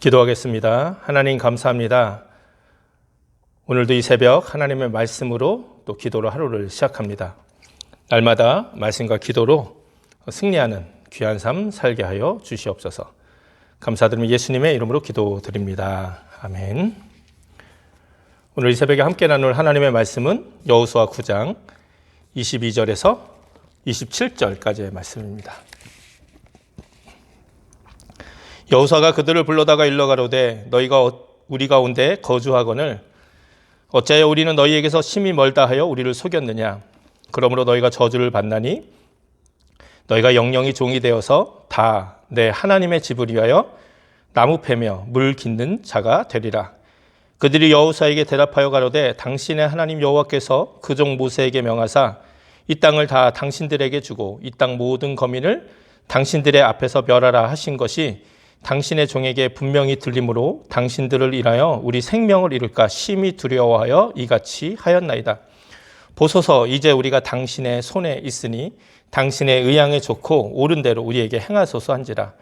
기도하겠습니다. 하나님 감사합니다. 오늘도 이 새벽 하나님의 말씀으로 또 기도로 하루를 시작합니다. 날마다 말씀과 기도로 승리하는 귀한 삶 살게 하여 주시옵소서. 감사드리며 예수님의 이름으로 기도드립니다. 아멘. 오늘 이 새벽에 함께 나눌 하나님의 말씀은 여호수아 9장 22절에서 27절까지의 말씀입니다. 여호사가 그들을 불러다가 일러 가로되 너희가 어- 우리 가운데 거주하거늘 어찌하여 우리는 너희에게서 심히 멀다 하여 우리를 속였느냐? 그러므로 너희가 저주를 받나니 너희가 영영이 종이 되어서 다 내 하나님의 집을 위하여 나무 패며 물 깃는 자가 되리라. 그들이 여호사에게 대답하여 가로되 당신의 하나님 여호와께서 그 종 모세에게 명하사 이 땅을 다 당신들에게 주고 이 땅 모든 거민을 당신들의 앞에서 멸하라 하신 것이 당신의 종에게 분명히 들림으로 당신들을 인하여 우리 생명을 잃을까 심히 두려워하여 이같이 하였나이다. 보소서 이제 우리가 당신의 손에 있으니 당신의 의향에 좋고 옳은 대로 우리에게 행하소서 한지라.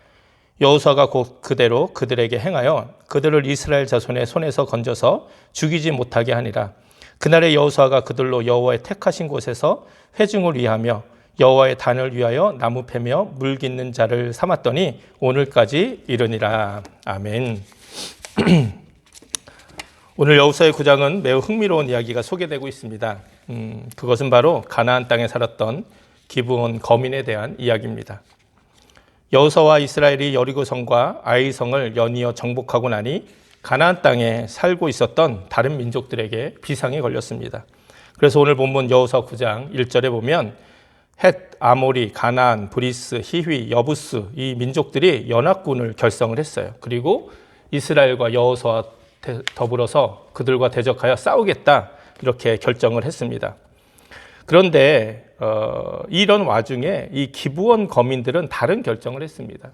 여호수아가 곧 그대로 그들에게 행하여 그들을 이스라엘 자손의 손에서 건져서 죽이지 못하게 하니라. 그날에 여호수아가 그들로 여호와의 택하신 곳에서 회중을 위하며 여호와의 단을 위하여 나무 패며 물 깃는 자를 삼았더니 오늘까지 이르니라. 아멘. 오늘 여호수아의 9장은 매우 흥미로운 이야기가 소개되고 있습니다. 음, 그것은 바로 가나안 땅에 살았던 기브온 거민에 대한 이야기입니다. 여호수아와 이스라엘이 여리고성과 아이성을 연이어 정복하고 나니 가나안 땅에 살고 있었던 다른 민족들에게 비상이 걸렸습니다. 그래서 오늘 본문 여호수아 9장 1절에 보면 헷, 아모리, 가나안, 브리스, 히휘, 여부스 이 민족들이 연합군을 결성을 했어요. 그리고 이스라엘과 여호수아 더불어서 그들과 대적하여 싸우겠다 이렇게 결정을 했습니다. 그런데 어, 이런 와중에 이 기부원 거민들은 다른 결정을 했습니다.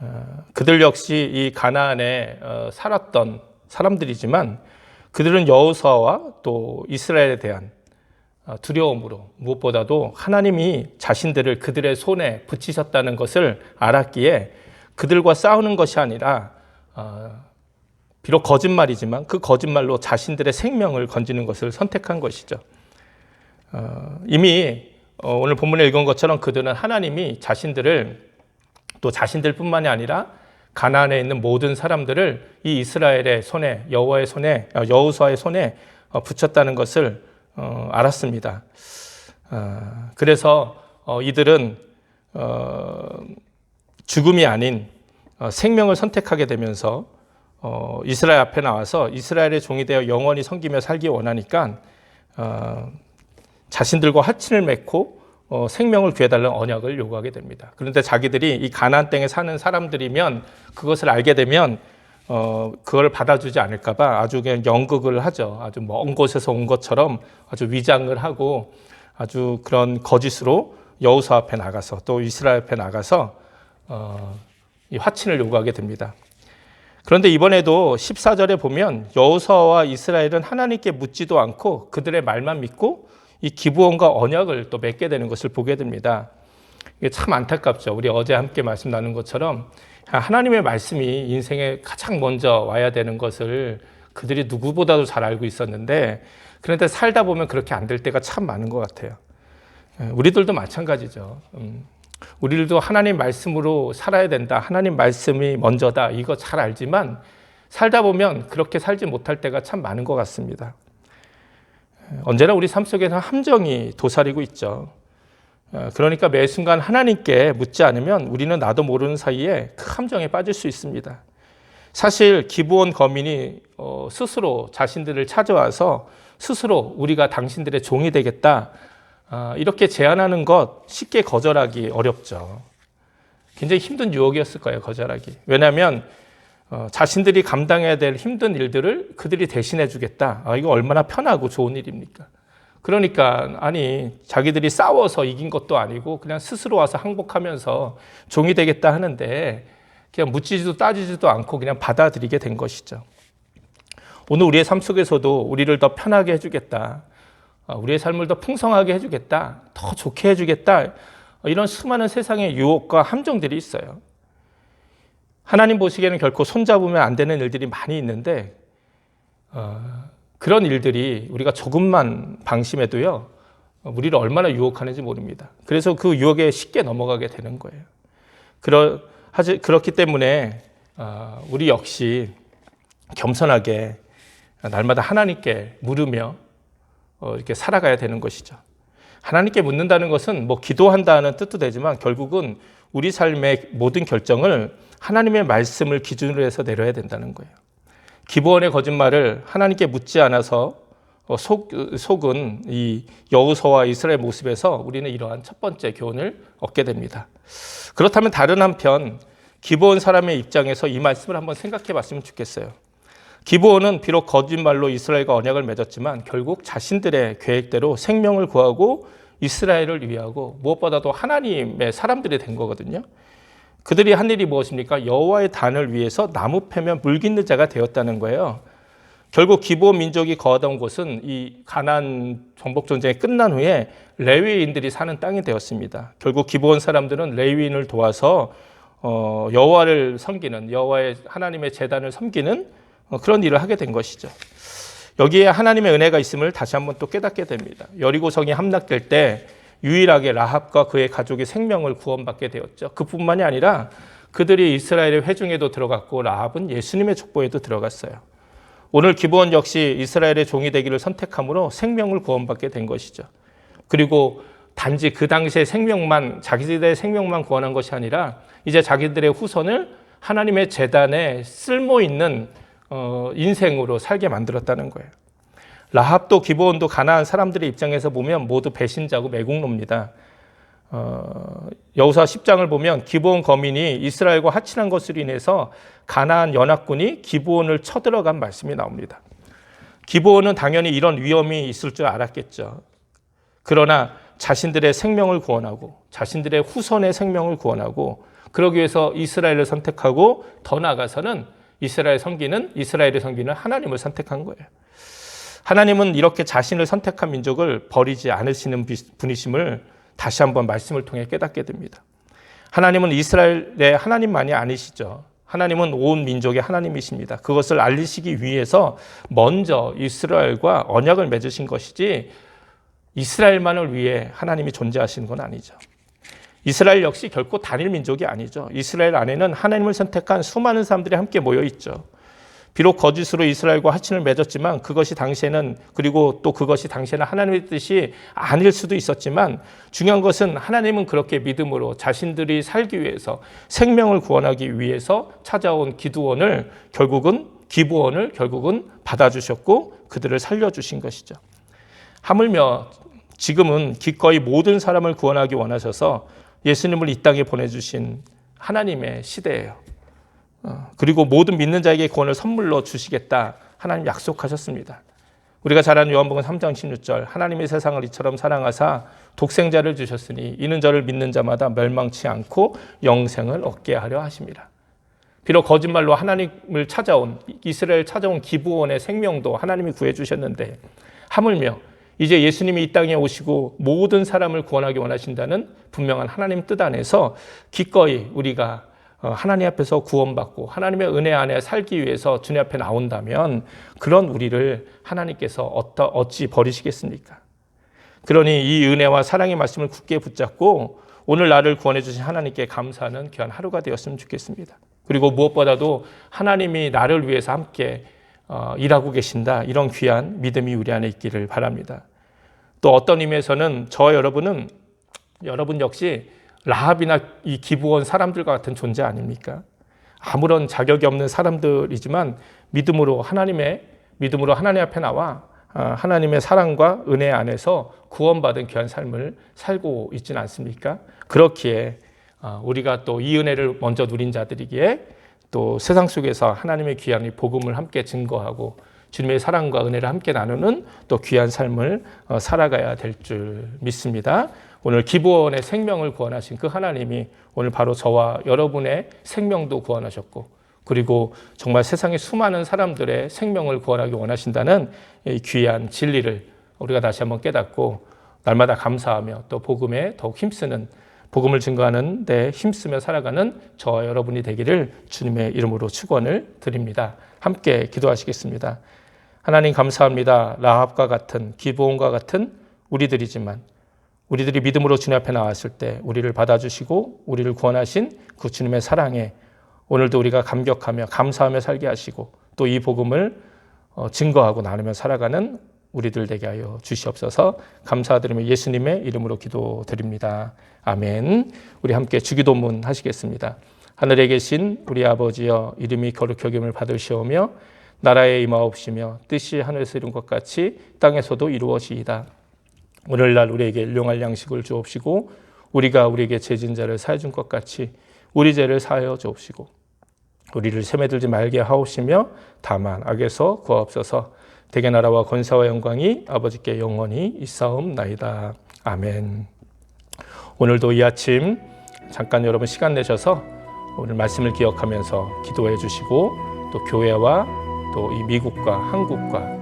어, 그들 역시 이 가나안에 어, 살았던 사람들이지만 그들은 여호수아와 또 이스라엘에 대한 어, 두려움으로 무엇보다도 하나님이 자신들을 그들의 손에 붙이셨다는 것을 알았기에 그들과 싸우는 것이 아니라 어, 비록 거짓말이지만 그 거짓말로 자신들의 생명을 건지는 것을 선택한 것이죠. 어, 이미 오늘 본문에 읽은 것처럼 그들은 하나님이 자신들을 또 자신들뿐만이 아니라 가나안에 있는 모든 사람들을 이 이스라엘의 손에 여호와의 손에 여호수아의 손에 붙였다는 것을 어, 알았습니다. 어, 그래서 어, 이들은 죽음이 아닌 생명을 선택하게 되면서 이스라엘 앞에 나와서 이스라엘의 종이 되어 영원히 섬기며 살기 원하니까 자신들과 화친을 맺고 생명을 구해달라는 언약을 요구하게 됩니다. 그런데 자기들이 이 가나안 땅에 사는 사람들이면 그것을 알게 되면 어, 그걸 받아주지 않을까봐 아주 그냥 연극을 하죠. 아주 먼 곳에서 온 것처럼 아주 위장을 하고 아주 그런 거짓으로 여우수 앞에 나가서 또 이스라엘 앞에 나가서 어, 이 화친을 요구하게 됩니다. 그런데 이번에도 14절에 보면 여호수아와 이스라엘은 하나님께 묻지도 않고 그들의 말만 믿고 이 기부원과 언약을 또 맺게 되는 것을 보게 됩니다. 이게 참 안타깝죠. 우리 어제 함께 말씀 나눈 것처럼 하나님의 말씀이 인생에 가장 먼저 와야 되는 것을 그들이 누구보다도 잘 알고 있었는데 그런데 살다 보면 그렇게 안 될 때가 참 많은 것 같아요. 예, 우리들도 마찬가지죠. 음, 우리들도 하나님 말씀으로 살아야 된다. 하나님 말씀이 먼저다. 이거 잘 알지만 살다 보면 그렇게 살지 못할 때가 참 많은 것 같습니다. 예, 언제나 우리 삶 속에서 함정이 도사리고 있죠. 어, 그러니까 매 순간 하나님께 묻지 않으면 우리는 나도 모르는 사이에 큰 함정에 빠질 수 있습니다. 사실 기부원 거민이 어, 스스로 자신들을 찾아와서 스스로 우리가 당신들의 종이 되겠다 어, 이렇게 제안하는 것 쉽게 거절하기 어렵죠. 굉장히 힘든 유혹이었을 거예요, 거절하기. 왜냐하면 어, 자신들이 감당해야 될 힘든 일들을 그들이 대신해 주겠다. 아, 이거 얼마나 편하고 좋은 일입니까? 그러니까 아니 자기들이 싸워서 이긴 것도 아니고 그냥 스스로 와서 항복하면서 종이 되겠다 하는데 그냥 묻지도 따지지도 않고 그냥 받아들이게 된 것이죠. 오늘 우리의 삶 속에서도 우리를 더 편하게 해주겠다. 어, 우리의 삶을 더 풍성하게 해주겠다. 더 좋게 해주겠다. 어, 이런 수많은 세상의 유혹과 함정들이 있어요. 하나님 보시기에는 결코 손잡으면 안 되는 일들이 많이 있는데 어, 그런 일들이 우리가 조금만 방심해도요 어, 우리를 얼마나 유혹하는지 모릅니다. 그래서 그 유혹에 쉽게 넘어가게 되는 거예요. 그러, 하지, 그렇기 때문에 어, 우리 역시 겸손하게 날마다 하나님께 물으며 어, 이렇게 살아가야 되는 것이죠. 하나님께 묻는다는 것은 뭐 기도한다는 뜻도 되지만 결국은 우리 삶의 모든 결정을 하나님의 말씀을 기준으로 해서 내려야 된다는 거예요. 기본의 거짓말을 하나님께 묻지 않아서 어, 속, 속은 이 여우서와 이스라엘 모습에서 우리는 이러한 첫 번째 교훈을 얻게 됩니다. 그렇다면 다른 한편 기본 사람의 입장에서 이 말씀을 한번 생각해 봤으면 좋겠어요. 기브온은 비록 거짓말로 이스라엘과 언약을 맺었지만 결국 자신들의 계획대로 생명을 구하고 이스라엘을 위하고 무엇보다도 하나님의 사람들이 된 거거든요. 그들이 한 일이 무엇입니까? 여호와의 단을 위해서 나무 패면 물 깃는 자가 되었다는 거예요. 결국 기브온 민족이 거하던 곳은 이 가난 정복 전쟁이 끝난 후에 레위인들이 사는 땅이 되었습니다. 결국 기브온 사람들은 레위인을 도와서 어, 여호와를 섬기는 여호와의 하나님의 제단을 섬기는 어, 그런 일을 하게 된 것이죠. 여기에 하나님의 은혜가 있음을 다시 한번 또 깨닫게 됩니다. 여리고 성이 함락될 때 유일하게 라합과 그의 가족이 생명을 구원받게 되었죠. 그뿐만이 아니라 그들이 이스라엘의 회중에도 들어갔고 라합은 예수님의 족보에도 들어갔어요. 오늘 기브온 역시 이스라엘의 종이 되기를 선택함으로 생명을 구원받게 된 것이죠. 그리고 단지 그 당시의 생명만 자기들의 생명만 구원한 것이 아니라 이제 자기들의 후손을 하나님의 재단에 쓸모 있는 어, 인생으로 살게 만들었다는 거예요. 라합도 기브온도 가나안 사람들의 입장에서 보면 모두 배신자고 매국노입니다. 어, 여호사 10장을 보면 기브온 거민이 이스라엘과 하친한 것으로 인해서 가나안 연합군이 기브온을 쳐들어간 말씀이 나옵니다. 기브온은 당연히 이런 위험이 있을 줄 알았겠죠. 그러나 자신들의 생명을 구원하고 자신들의 후손의 생명을 구원하고 그러기 위해서 이스라엘을 선택하고 더 나아가서는 이스라엘 성기는 이스라엘의 성기는 하나님을 선택한 거예요. 하나님은 이렇게 자신을 선택한 민족을 버리지 않으시는 분이심을 다시 한번 말씀을 통해 깨닫게 됩니다. 하나님은 이스라엘의 하나님만이 아니시죠. 하나님은 온 민족의 하나님이십니다. 그것을 알리시기 위해서 먼저 이스라엘과 언약을 맺으신 것이지 이스라엘만을 위해 하나님이 존재하시는 건 아니죠. 이스라엘 역시 결코 단일 민족이 아니죠. 이스라엘 안에는 하나님을 선택한 수많은 사람들이 함께 모여 있죠. 비록 거짓으로 이스라엘과 하친을 맺었지만 그것이 당시에는 그리고 또 그것이 당시에는 하나님의 뜻이 아닐 수도 있었지만 중요한 것은 하나님은 그렇게 믿음으로 자신들이 살기 위해서 생명을 구원하기 위해서 찾아온 기두원을 결국은 기부원을 결국은 받아주셨고 그들을 살려주신 것이죠. 하물며 지금은 기꺼이 모든 사람을 구원하기 원하셔서 예수님을 이 땅에 보내주신 하나님의 시대예요. 어, 그리고 모든 믿는 자에게 구원을 선물로 주시겠다 하나님 약속하셨습니다. 우리가 잘 아는 요한복음 3장 16절 하나님의 세상을 이처럼 사랑하사 독생자를 주셨으니 이는 저를 믿는 자마다 멸망치 않고 영생을 얻게 하려 하십니다. 비록 거짓말로 하나님을 찾아온 이스라엘 찾아온 기부원의 생명도 하나님이 구해 주셨는데 하물며 이제 예수님이 이 땅에 오시고 모든 사람을 구원하기 원하신다는 분명한 하나님 뜻 안에서 기꺼이 우리가 어, 하나님 앞에서 구원받고 하나님의 은혜 안에 살기 위해서 주님 앞에 나온다면 그런 우리를 하나님께서 어찌 버리시겠습니까? 그러니 이 은혜와 사랑의 말씀을 굳게 붙잡고 오늘 나를 구원해 주신 하나님께 감사하는 귀한 하루가 되었으면 좋겠습니다. 그리고 무엇보다도 하나님이 나를 위해서 함께 어, 일하고 계신다 이런 귀한 믿음이 우리 안에 있기를 바랍니다. 또 어떤 의미에서는 저 여러분은 여러분 역시 라합이나 이 기부원 사람들과 같은 존재 아닙니까? 아무런 자격이 없는 사람들이지만 믿음으로 하나님의 믿음으로 하나님 앞에 나와 아, 하나님의 사랑과 은혜 안에서 구원받은 귀한 삶을 살고 있지는 않습니까? 그렇기에 아, 우리가 또 이 은혜를 먼저 누린 자들이기에 또 세상 속에서 하나님의 귀한 이 복음을 함께 증거하고 주님의 사랑과 은혜를 함께 나누는 또 귀한 삶을 어, 살아가야 될 줄 믿습니다. 오늘 기부원의 생명을 구원하신 그 하나님이 오늘 바로 저와 여러분의 생명도 구원하셨고 그리고 정말 세상의 수많은 사람들의 생명을 구원하기 원하신다는 이 귀한 진리를 우리가 다시 한번 깨닫고 날마다 감사하며 또 복음에 더욱 힘쓰는 복음을 증거하는 데 힘쓰며 살아가는 저와 여러분이 되기를 주님의 이름으로 축원을 드립니다. 함께 기도하시겠습니다. 하나님 감사합니다. 라합과 같은 기브온과 같은 우리들이지만 우리들이 믿음으로 주님 앞에 나왔을 때 우리를 받아주시고 우리를 구원하신 그 주님의 사랑에 오늘도 우리가 감격하며 감사하며 살게 하시고 또 이 복음을 어, 증거하고 나누며 살아가는 우리들 되게 하여 주시옵소서 감사드리며 예수님의 이름으로 기도드립니다. 아멘. 우리 함께 주기도문 하시겠습니다. 하늘에 계신 우리 아버지여 이름이 거룩히 여김을 받으시오며 나라에 임하옵시며 뜻이 하늘에서 이룬 것 같이 땅에서도 이루어지이다. 오늘날 우리에게 일용할 양식을 주옵시고 우리가 우리에게 죄진 자를 사해 준 것 같이 우리 죄를 사하여 주옵시고 우리를 세매 들지 말게 하옵시며 다만 악에서 구하옵소서 대개 나라와 권사와 영광이 아버지께 영원히 있사옵나이다. 아멘. 오늘도 이 아침 잠깐 여러분 시간 내셔서 오늘 말씀을 기억하면서 기도해 주시고 또 교회와 또 이 미국과 한국과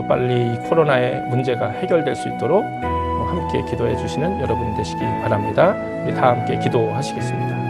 또 빨리 이 코로나의 문제가 해결될 수 있도록 함께 기도해 주시는 여러분 되시기 바랍니다. 우리 다 함께 기도하시겠습니다.